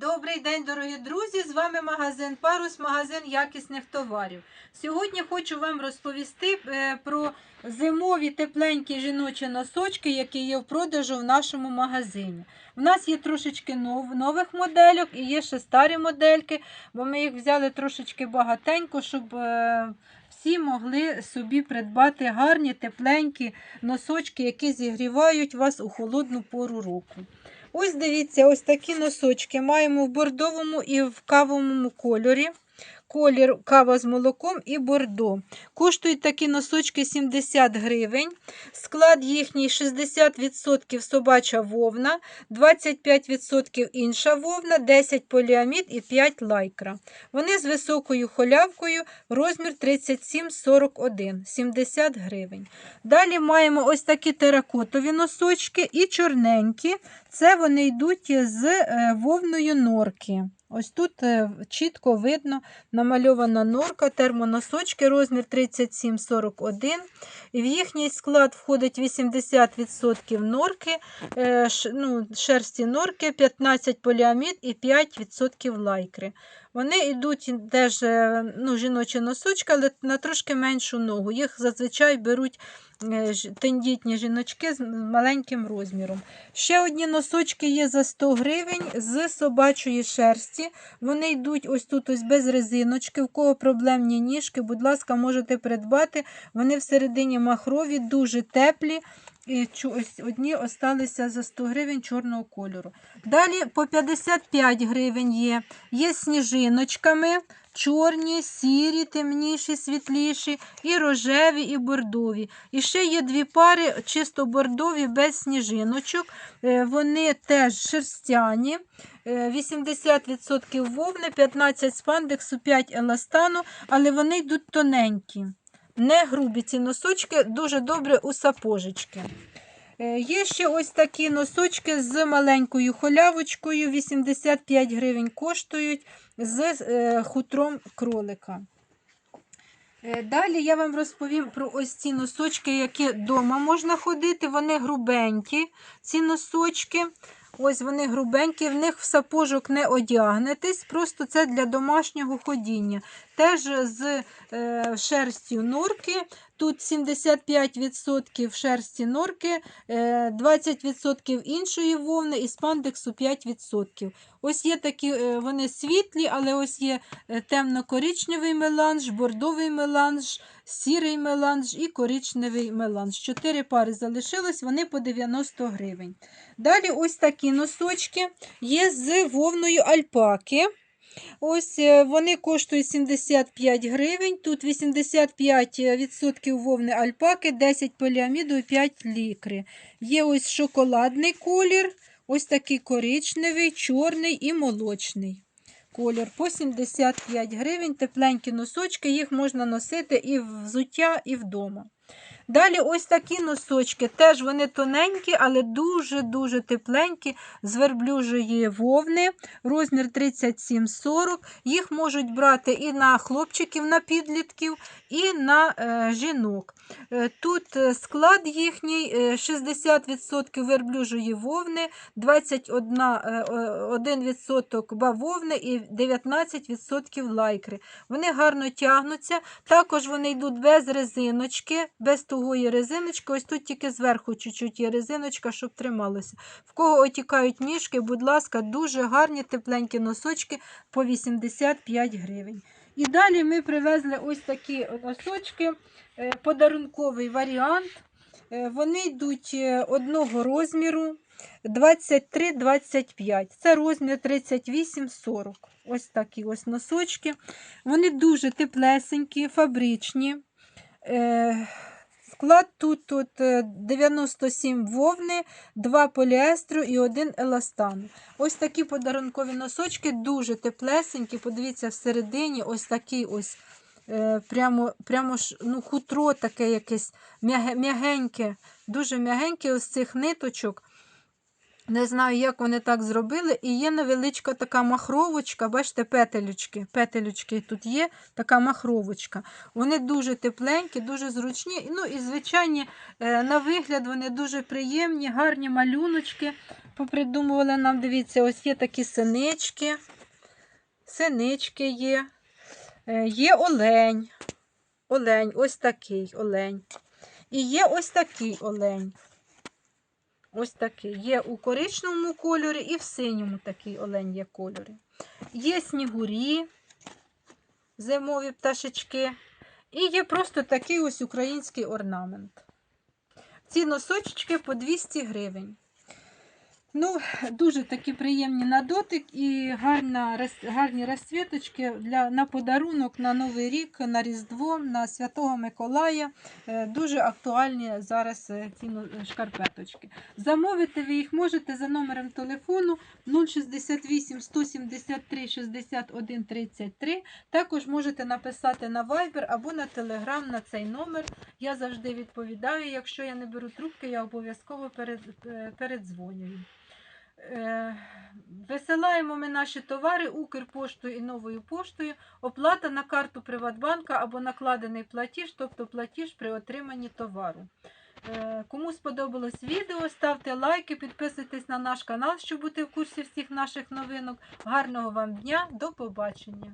Добрий день, дорогі друзі! З вами магазин Парус, магазин якісних товарів. Сьогодні хочу вам розповісти е, про зимові тепленькі жіночі носочки, які є в продажу в нашому магазині. У нас є трошечки нових модельок і є ще старі модельки, бо ми їх взяли трошечки багатенько, щоб е, всі могли собі придбати гарні тепленькі носочки, які зігрівають вас у холодну пору року. Ось дивіться, ось такі носочки маємо в бордовому і в кавовому кольорі. Колір кава з молоком і бордо. Коштують такі носочки 70 гривень. Склад їхній 60% собача вовна, 25% інша вовна, 10 поліамід і 5 лайкра. Вони з високою холявкою, розмір 37,41, 70 гривень. Далі маємо ось такі теракотові носочки і чорненькі. Це вони йдуть з е, вовною норки. Ось тут е, чітко видно намальована норка, термоносочки, розмір 37,41. І в їхній склад входить 80% норки, е, ну, шерсті норки, 15 поліамід і 5% лайкри. Вони йдуть теж е, ну, жіночі носочки, але на трошки меншу ногу. Їх зазвичай беруть е, тендітні жіночки з маленьким розміром. Ще одні носочки є за 100 гривень з собачої шерсті. Вони йдуть ось тут ось без резиночки. В кого проблемні ніжки, будь ласка, можете придбати. Вони всередині махрові, дуже теплі. Одні осталися за 100 гривень чорного кольору. Далі по 55 гривень є. Є сніжиночками. Чорні, сірі, темніші, світліші, і рожеві, і бордові. І ще є дві пари чисто бордові без сніжиночок. Е, Вони теж шерстяні. Е, 80% вовни, 15 спандексу, 5 еластану, але вони йдуть тоненькі. Не грубі ці носочки, дуже добре у сапожечки. Е, Є ще ось такі носочки з маленькою холявочкою, 85 гривень коштують з е, хутром кролика. Е, Далі я вам розповім про ось ці носочки, які вдома можна ходити. Вони грубенькі, ці носочки. Ось вони грубенькі, в них в сапожок не одягнетесь, просто це для домашнього ходіння. Теж з е, шерстю норки. Тут 75% шерсті норки, е, 20% іншої вовни і спандексу 5%. Ось є такі, е, вони світлі, але ось є е, темно-коричневий меланж, бордовий меланж, сірий меланж і коричневий меланж. Чотири пари залишилось, вони по 90 гривень. Далі ось такі носочки є з вовною альпаки. Ось е, вони коштують 75 гривень. Тут 85% вовни альпаки, 10 поліаміду і 5 лікри. Є ось шоколадний колір, ось такий коричневий, чорний і молочний. Колір по 75 гривень, тепленькі носочки, їх можна носити і взуття, і вдома. Далі ось такі носочки, теж вони тоненькі, але дуже-дуже тепленькі, з верблюжої вовни, розмір 37-40. Їх можуть брати і на хлопчиків, на підлітків, і на е, жінок. Е, Тут е, склад їхній е, 60% верблюжої вовни, 21% е, е, 1% бавовни і 19% лайкри. Вони гарно тягнуться. Також вони йдуть без резиночки, без тугої резиночки. Ось тут тільки зверху чуть-чуть є резиночка, щоб трималося. В кого отікають ніжки, будь ласка, дуже гарні тепленькі носочки по 85 гривень. І далі ми привезли ось такі носочки, е, подарунковий варіант. Е, Вони йдуть е, одного розміру 23-25. Це розмір 38-40. Ось такі ось носочки. Вони дуже теплесенькі, фабричні. Е, Склад тут, тут е, 97 вовни, 2 поліестру і 1 еластан. Ось такі подарункові носочки, дуже теплесенькі. Подивіться, всередині ось такий ось е, прямо, прямо ж, ну, хутро таке якесь м'ягеньке, дуже м'ягеньке ось цих ниточок. Не знаю, як вони так зробили. І є невеличка така махровочка, бачите, петелючки. Петелючки тут є, така махровочка. Вони дуже тепленькі, дуже зручні. Ну і звичайні, е, на вигляд вони дуже приємні, гарні малюночки. попридумували нам. Дивіться, ось є такі синички. Синички є. Е, Є олень. Олень, ось такий олень. І є ось такий олень. Ось такий. Є у коричневому кольорі і в синьому такий олень є кольорі. Є снігурі, зимові пташечки. І є просто такий ось український орнамент. Ці носочечки по 200 гривень. Ну, дуже такі приємні на дотик і гарна, гарні розцвіточки для, на подарунок на Новий рік, на Різдво, на Святого Миколая. Е, Дуже актуальні зараз е, ці ну, шкарпеточки. Замовити ви їх можете за номером телефону 068 173 61 33. Також можете написати на Viber або на Telegram на цей номер. Я завжди відповідаю. Якщо я не беру трубки, я обов'язково е, передзвонюю. Е, Висилаємо ми наші товари Укрпоштою і новою поштою. Оплата на карту Приватбанка або накладений платіж, тобто платіж при отриманні товару. Е, Кому сподобалось відео, ставте лайки, підписуйтесь на наш канал, щоб бути в курсі всіх наших новинок. Гарного вам дня, до побачення!